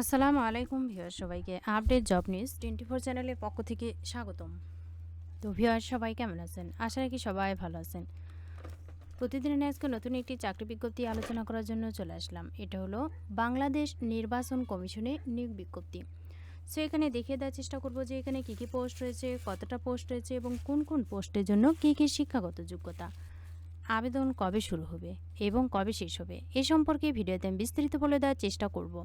আসসালামু আলাইকুম ভিউয়ার সবাইকে update job news twenty four চ্যানেলের পক্ষ থেকে স্বাগতম। তো ভিউয়ার সবাই কেমন আছেন? আশা রাখি সবাই ভালো আছেন। প্রতিদিনের আজকে নতুন একটি চাকরি বিজ্ঞপ্তি আলোচনা করার জন্য চলে আসলাম। এটা হলো বাংলাদেশ নির্বাচন কমিশনে নিয়োগ বিজ্ঞপ্তি। সো এখানে দেখিয়ে দেওয়ার চেষ্টা করব যে এখানে কী কী পোস্ট রয়েছে, কতটা পোস্ট রয়েছে এবং কোন কোন পোস্টের জন্য কী কী শিক্ষাগত যোগ্যতা। আবেদন কবে শুরু হবে এবং কবে শেষ হবে, এ সম্পর্কে ভিডিওতে আমি বিস্তারিত বলে দেওয়ার চেষ্টা করব।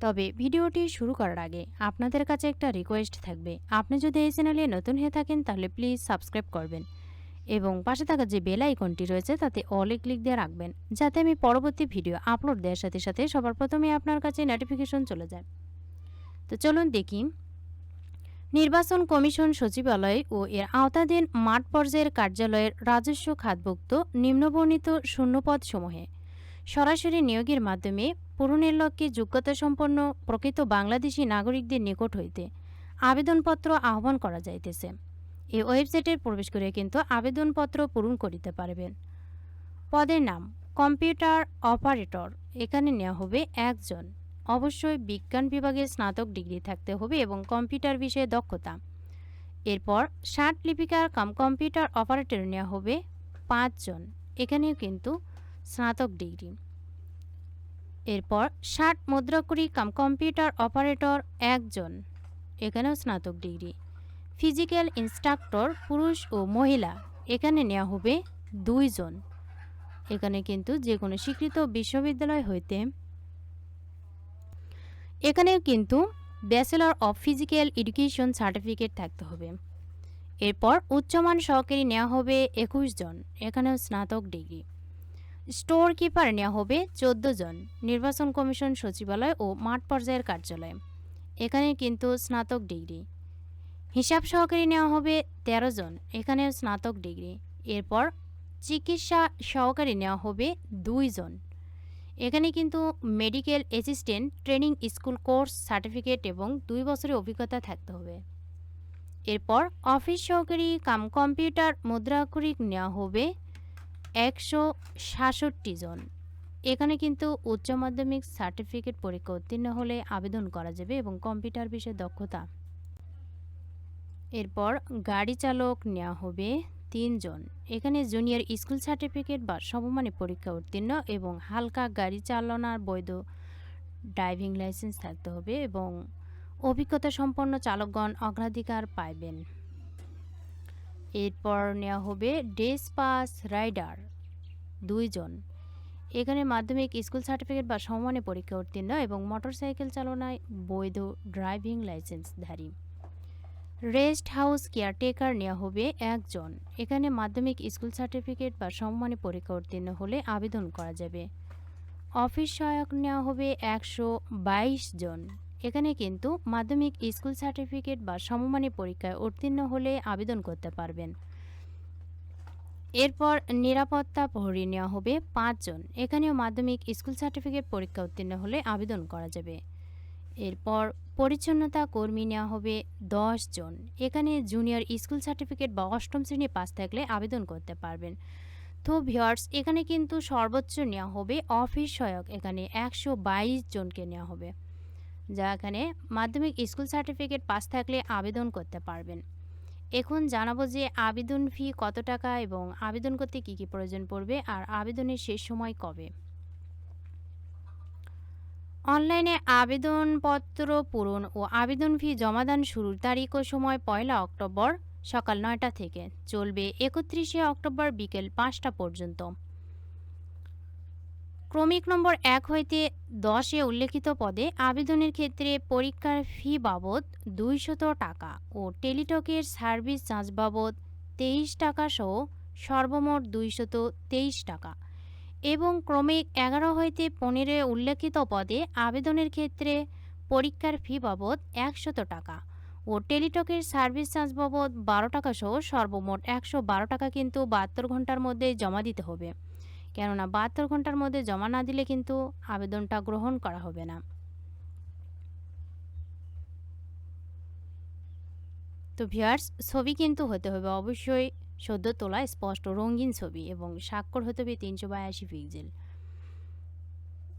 তবে ভিডিওটি শুরু করার আগে আপনাদের কাছে একটা রিকোয়েস্ট থাকবে। আপনি যদি এই চ্যানেলে নতুন হয়ে থাকেন তাহলে প্লিজ সাবস্ক্রাইব করবেন এবং পাশে থাকা যে বেল আইকনটি রয়েছে তাতে অলে ক্লিক দিয়ে রাখবেন যাতে আমি পরবর্তী ভিডিও আপলোড দেওয়ার সাথে সাথে সবার প্রথমে আপনার কাছে নোটিফিকেশন চলে যায়। তো চলুন দেখি। নির্বাচন কমিশন সচিবালয় ও এর আওতাধীন মাঠ পর্যায়ের কার্যালয়ের রাজস্ব খাতভুক্ত নিম্নবর্ণিত শূন্যপদ সমূহে সরাসরি নিয়োগের মাধ্যমে পূরণের লক্ষ্যে যোগ্যতা সম্পন্ন প্রকৃত বাংলাদেশি নাগরিকদের নিকট হইতে আবেদনপত্র আহ্বান করা যাইতেছে। এই ওয়েবসাইটে প্রবেশ করে কিন্তু আবেদনপত্র পূরণ করিতে পারবেন। পদের নাম, কম্পিউটার অপারেটর, এখানে নেওয়া হবে একজন। অবশ্যই বিজ্ঞান বিভাগে স্নাতক ডিগ্রি থাকতে হবে এবং কম্পিউটার বিষয়ে দক্ষতা। এরপর ষাট লিপিকার কাম, কম্পিউটার অপারেটর নেওয়া হবে পাঁচজন। এখানেও কিন্তু স্নাতক ডিগ্রি। এরপর ষাট মুদ্রাকুরি কাম, কম্পিউটার অপারেটর একজন, এখানেও স্নাতক ডিগ্রি। ফিজিক্যাল ইনস্ট্রাক্টর, পুরুষ ও মহিলা, এখানে নেওয়া হবে দুইজন। এখানে কিন্তু যে কোনো স্বীকৃত বিশ্ববিদ্যালয় হইতে। এখানে কিন্তু bachelor of physical education certificate থাকতে হবে। এরপর উচ্চমান সহকারী নেওয়া হবে একুশ জন, এখানেও স্নাতক ডিগ্রি। স্টোর কিপার নেওয়া হবে চোদ্দ জন, নির্বাচন কমিশন সচিবালয় ও মাঠ পর্যায়ের কার্যালয়। এখানে কিন্তু স্নাতক ডিগ্রি। হিসাব সহকারী নেওয়া হবে ১৩ জন এখানেও স্নাতক ডিগ্রি। এরপর চিকিৎসা সহকারী নেওয়া হবে দুই জন। এখানে কিন্তু medical assistant, training school course, certificate এবং দুই বছরের অভিজ্ঞতা থাকতে হবে। এরপর অফিস সহকারী কাম কম্পিউটার মুদ্রাক্ষরিক নেওয়া হবে একশো সাতষট্টি জন। এখানে কিন্তু উচ্চ মাধ্যমিক সার্টিফিকেট পরীক্ষা উত্তীর্ণ হলে আবেদন করা যাবে এবং কম্পিউটার বিষয়ে দক্ষতা। এরপর গাড়ি চালক নেওয়া হবে তিনজন এখানে জুনিয়র স্কুল সার্টিফিকেট বা সমমানের পরীক্ষা উত্তীর্ণ এবং হালকা গাড়ি চালনার বৈধ ড্রাইভিং লাইসেন্স থাকতে হবে এবং অভিজ্ঞতা সম্পন্ন চালকগণ অগ্রাধিকার পাইবেন। এরপর নেওয়া হবে ডেস পাস রাইডার। দুইজন। এখানে মাধ্যমিক স্কুল সার্টিফিকেট বা সমমানের পরীক্ষা উত্তীর্ণ এবং মোটরসাইকেল চালনায় বৈধ ড্রাইভিং লাইসেন্সধারী। রেস্ট হাউস কেয়ারটেকার নেওয়া হবে একজন। এখানে মাধ্যমিক স্কুল সার্টিফিকেট বা সমমানের পরীক্ষা উত্তীর্ণ হলে আবেদন করা যাবে। অফিস সহায়ক নেওয়া হবে একশো বাইশ জন। এখানে কিন্তু মাধ্যমিক স্কুল সার্টিফিকেট বা সমমানের পরীক্ষায় উত্তীর্ণ হলে আবেদন করতে পারবেন। এরপর নিরাপত্তা প্রহরী নেওয়া হবে পাঁচজন। এখানেও মাধ্যমিক স্কুল সার্টিফিকেট পরীক্ষা উত্তীর্ণ হলে আবেদন করা যাবে। এরপর পরিচ্ছন্নতা কর্মী নেওয়া হবে দশ জন এখানে জুনিয়র স্কুল সার্টিফিকেট বা অষ্টম শ্রেণি পাস থাকলে আবেদন করতে পারবেন। তো ভিওয়ার্স এখানে কিন্তু সর্বোচ্চ নেওয়া হবে অফিস সহায়ক। এখানে একশো বাইশ জনকে নেওয়া হবে। যা এখানে মাধ্যমিক স্কুল সার্টিফিকেট পাস থাকলে আবেদন করতে পারবেন। এখন জানাব যে আবেদন ফি কত টাকা এবং আবেদন করতে কী কী প্রয়োজন পড়বে আর আবেদনের শেষ সময় কবে? অনলাইনে আবেদনপত্র পূরণ ও আবেদন ফি জমাদান শুরুর তারিখ ও সময় পয়লা অক্টোবর সকাল নয়টা থেকে। চলবে একত্রিশে অক্টোবর বিকেল পাঁচটা পর্যন্ত। ক্রমিক নম্বর এক হইতে দশে উল্লেখিত পদে আবেদনের ক্ষেত্রে পরীক্ষার ফি বাবদ দুইশত টাকা ও টেলিটকের সার্ভিস চার্জ বাবদ তেইশ টাকা সহ সর্বমোট দুইশত তেইশ টাকা এবং ক্রমিক এগারো হইতে পনেরো উল্লেখিত পদে আবেদনের ক্ষেত্রে পরীক্ষার ফি বাবদ একশত টাকা ও টেলিটকের সার্ভিস চার্জ বাবদ বারো টাকা সহ সর্বমোট একশো বারো টাকা কিন্তু বাহাত্তর ঘণ্টার মধ্যে জমা দিতে হবে। কেননা বাহাত্তর ঘণ্টার মধ্যে জমা না দিলে কিন্তু আবেদনটা গ্রহণ করা হবে না। তো ভিয়ার্স ছবি কিন্তু হতে হবে অবশ্যই সদ্য তোলা স্পষ্ট রঙিন ছবি এবং স্বাক্ষর হতে হবে তিনশো বায়াশি পিক্সেল।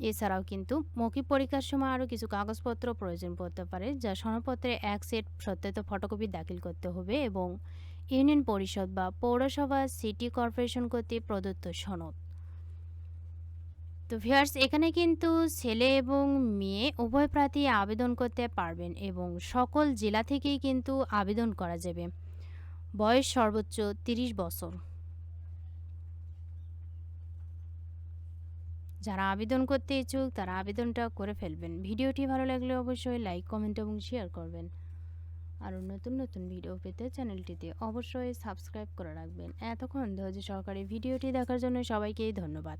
এছাড়াও কিন্তু মৌখিক পরীক্ষার সময় আরও কিছু কাগজপত্র প্রয়োজন পড়তে পারে, যা সনদপত্রে এক সেট সত্যায়িত ফটোকপি দাখিল করতে হবে এবং ইউনিয়ন পরিষদ বা পৌরসভা, সিটি কর্পোরেশন কর্তৃক প্রদত্ত সনদ। তো ভিউয়ার্স, এখানে কিন্তু ছেলে এবং মেয়ে উভয় প্রার্থী আবেদন করতে পারবেন এবং সকল জেলা থেকেই কিন্তু আবেদন করা যাবে। বয়স সর্বোচ্চ তিরিশ বছর। যারা আবেদন করতে ইচ্ছুক, তারা আবেদনটা করে ফেলবেন। ভিডিওটি ভালো লাগলে অবশ্যই লাইক, কমেন্ট এবং শেয়ার করবেন। আরও নতুন নতুন ভিডিও পেতে চ্যানেলটিতে অবশ্যই সাবস্ক্রাইব করে রাখবেন। এতক্ষণ ধৈর্য সহকারে ভিডিওটি দেখার জন্য সবাইকেই ধন্যবাদ।